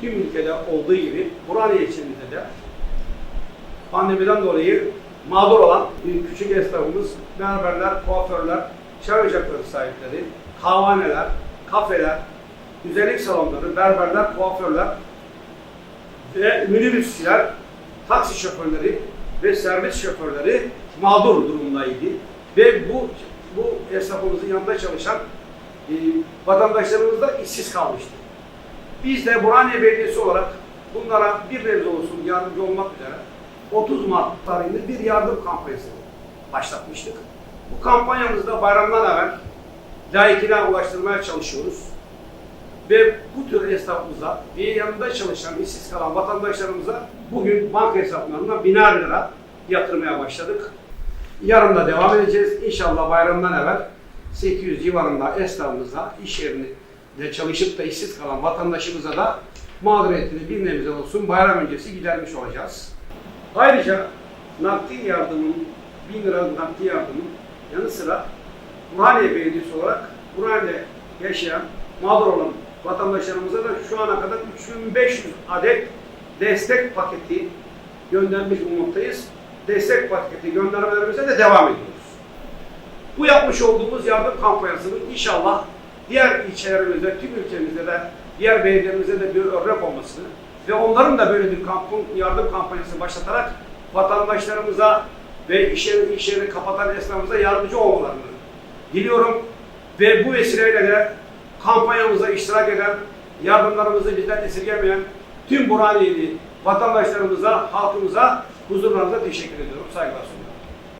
tüm ülkede olduğu gibi Burhaniye ilçemizde de pandemiden dolayı mağdur olan küçük esnafımız, berberler, kuaförler, çay ocakları sahipleri, kahvaneler, kafeler, güzellik salonları, berberler, kuaförler ve minibüsçüler, taksi şoförleri ve servis şoförleri mağdur durumdaydı. Ve bu bu esnafımızın yanında çalışan e, vatandaşlarımız da işsiz kalmıştı. Biz de Burhaniye Belediyesi olarak bunlara bir nebze olsun yardımcı olmak üzere 30 Mart tarihinde bir yardım kampanyası başlatmıştık. Bu kampanyamızda bayramdan evvel layıkine ulaştırmaya çalışıyoruz. Ve bu tür esnafımıza ve yanında çalışan, işsiz kalan vatandaşlarımıza bugün banka hesaplarına biner lira yatırmaya başladık. Yarın da devam edeceğiz. İnşallah bayramdan evvel 800 civarında esnafımıza, iş yerinde çalışıp da işsiz kalan vatandaşımıza da mağduriyetini bir nebze olsun bayram öncesi gidermiş olacağız. Ayrıca nakdi yardımın, 1000 lira nakdi yardımın yanı sıra Burhaniye Belediyesi olarak Burhaniye'de yaşayan, mağdur olan vatandaşlarımıza da şu ana kadar 3500 adet destek paketi göndermiş bulunmaktayız. Destek paketi göndermelerimize de devam ediyoruz. Bu yapmış olduğumuz yardım kampanyasının inşallah diğer ilçelerimizde, tüm ülkemizde de, diğer belediyelerimize de bir örnek olmasını ve onların da böyle bir kampın, yardım kampanyası başlatarak vatandaşlarımıza ve iş iş yerini kapatan esnafımıza yardımcı olmalarını diliyorum. Ve bu vesileyle de kampanyamıza iştirak eden, yardımlarımızı bizden esirgemeyen tüm Burhaniyeli vatandaşlarımıza, halkımıza, huzurlarınıza teşekkür ediyorum. Saygılar sunuyorum.